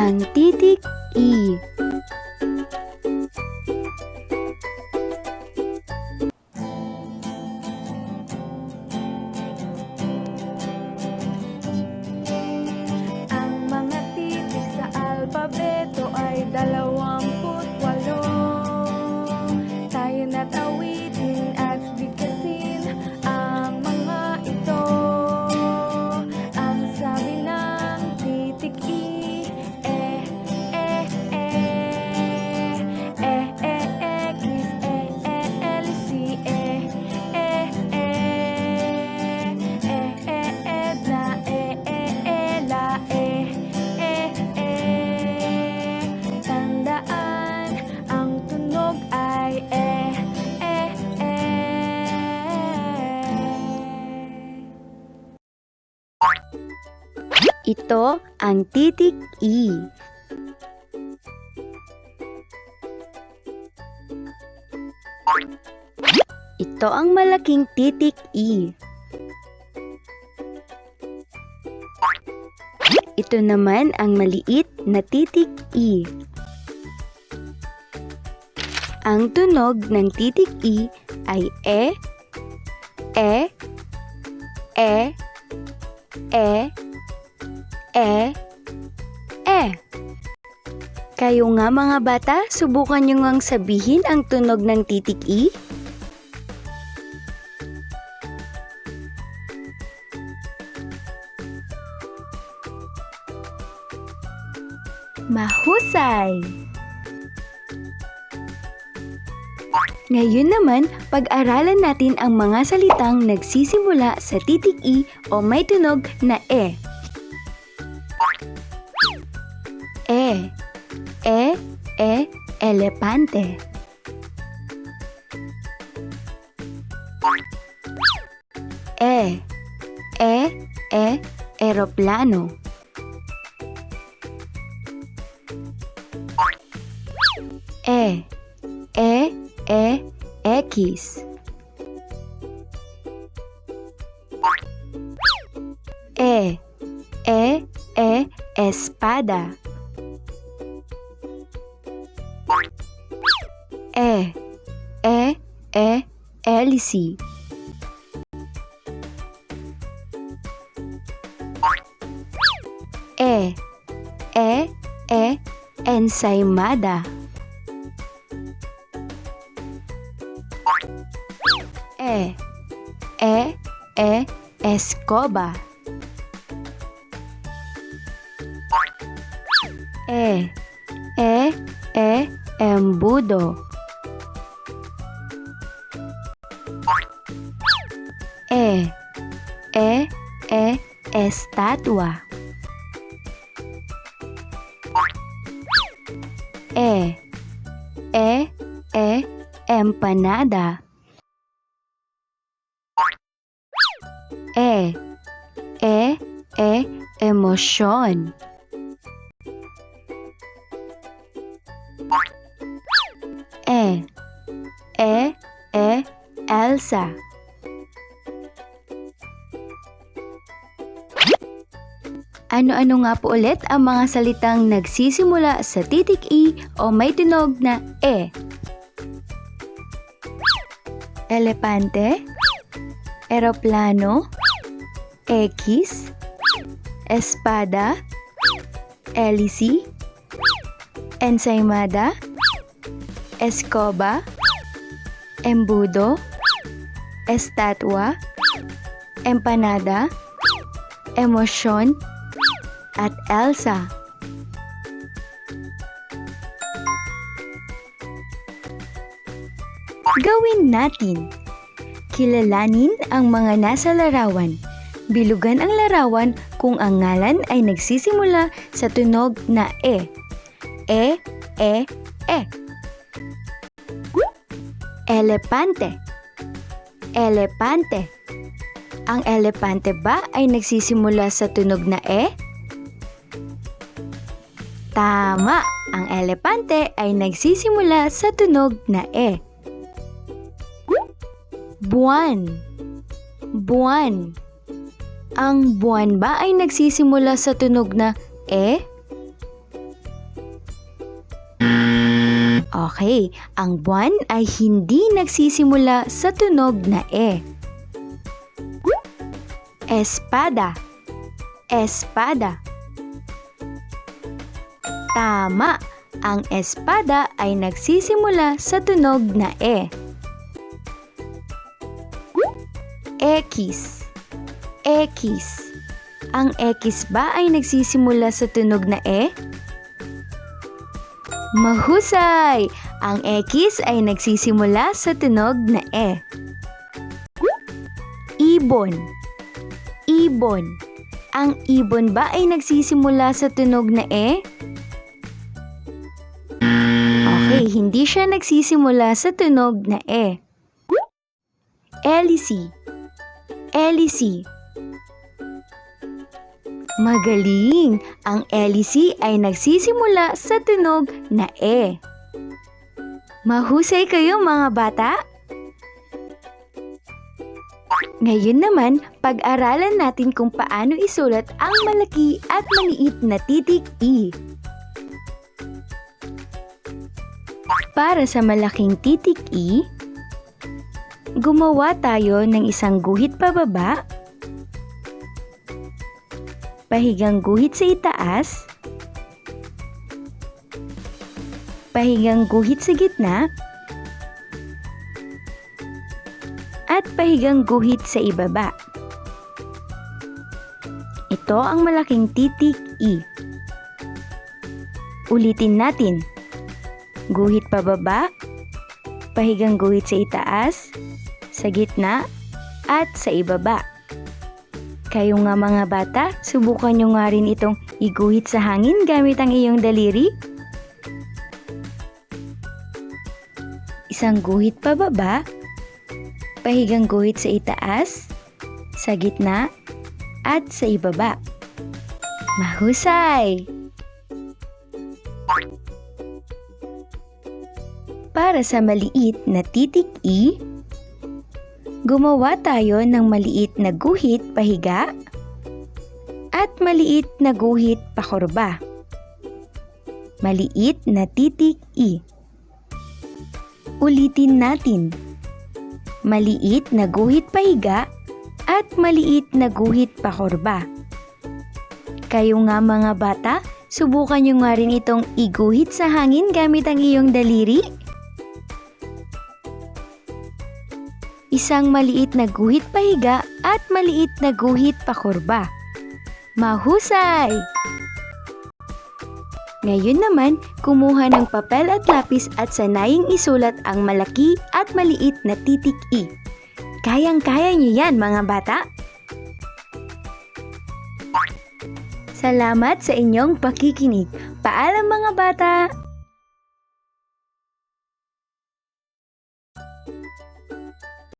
ang titik I. Ito ang titik I. Ito ang malaking titik I. Ito naman ang maliit na titik I. Ang tunog ng titik I ay E, E, E, E, E, E. Kayo nga mga bata, subukan nyo ngang sabihin ang tunog ng titik I. Mahusay! Ngayon naman, pag-aralan natin ang mga salitang nagsisimula sa titik I o may tunog na E. E. E. E. Elepante. E. E. E. Eroplano. E. E. E. X. E. E. E. Espada. E. E. E. Hélice. E. E. E. Ensaimada. E. E. E. Escoba. E. E. E. Embudo. E. E. E. Estatua. E. E. E. Empanada. E. E. E. Emosyon. Elsa. Ano-ano nga po ulit ang mga salitang nagsisimula sa titik I o may tunog na E? Elepante, Eroplano, X, Espada, Hélice, Ensaimada, Escoba, Embudo, Estatwa, Empanada, Emosyon, at Elsa. Gawin natin. Kilalanin ang mga nasa larawan. Bilugan ang larawan kung ang ngalan ay nagsisimula sa tunog na E. E, E, E. Elepante. Elepante. Ang elepante ba ay nagsisimula sa tunog na E? Tama! Ang elepante ay nagsisimula sa tunog na E. Buwan. Buwan. Ang buwan ba ay nagsisimula sa tunog na E? Okay, ang buwan ay hindi nagsisimula sa tunog na E. Espada. Espada. Tama! Ang espada ay nagsisimula sa tunog na E. X. X. Ang X ba ay nagsisimula sa tunog na E? Mahusay! Ang X ay nagsisimula sa tunog na E. Ibon. Ibon. Ang ibon ba ay nagsisimula sa tunog na E? Okay, hindi siya nagsisimula sa tunog na E. Elisi. Elisi. Magaling! Ang LC ay nagsisimula sa tunog na E. Mahusay kayo mga bata! Ngayon naman, pag-aralan natin kung paano isulat ang malaki at maliit na titik E. Para sa malaking titik E, gumawa tayo ng isang guhit pababa pahigang guhit sa itaas, pahigang guhit sa gitna, at pahigang guhit sa ibaba. Ito ang malaking titik E. Ulitin natin. Guhit pababa, pahigang guhit sa itaas, sa gitna, at sa ibaba. Kayo nga mga bata, subukan nyo nga rin itong iguhit sa hangin gamit ang iyong daliri. Isang guhit pababa, pahigang guhit sa itaas, sa gitna, at sa ibaba. Mahusay! Para sa maliit na titik E, gumawa tayo ng maliit na guhit pahiga at maliit na guhit pakurba. Maliit na titik E. Ulitin natin. Maliit na guhit pahiga at maliit na guhit pakurba. Kayo nga mga bata, subukan nyo nga rin itong iguhit sa hangin gamit ang iyong daliri. Isang maliit na guhit pahiga at maliit na guhit pakurba. Mahusay! Ngayon naman, kumuha ng papel at lapis at sanaying isulat ang malaki at maliit na titik E. Kayang-kaya niyo yan mga bata! Salamat sa inyong pakikinig. Paalam mga bata!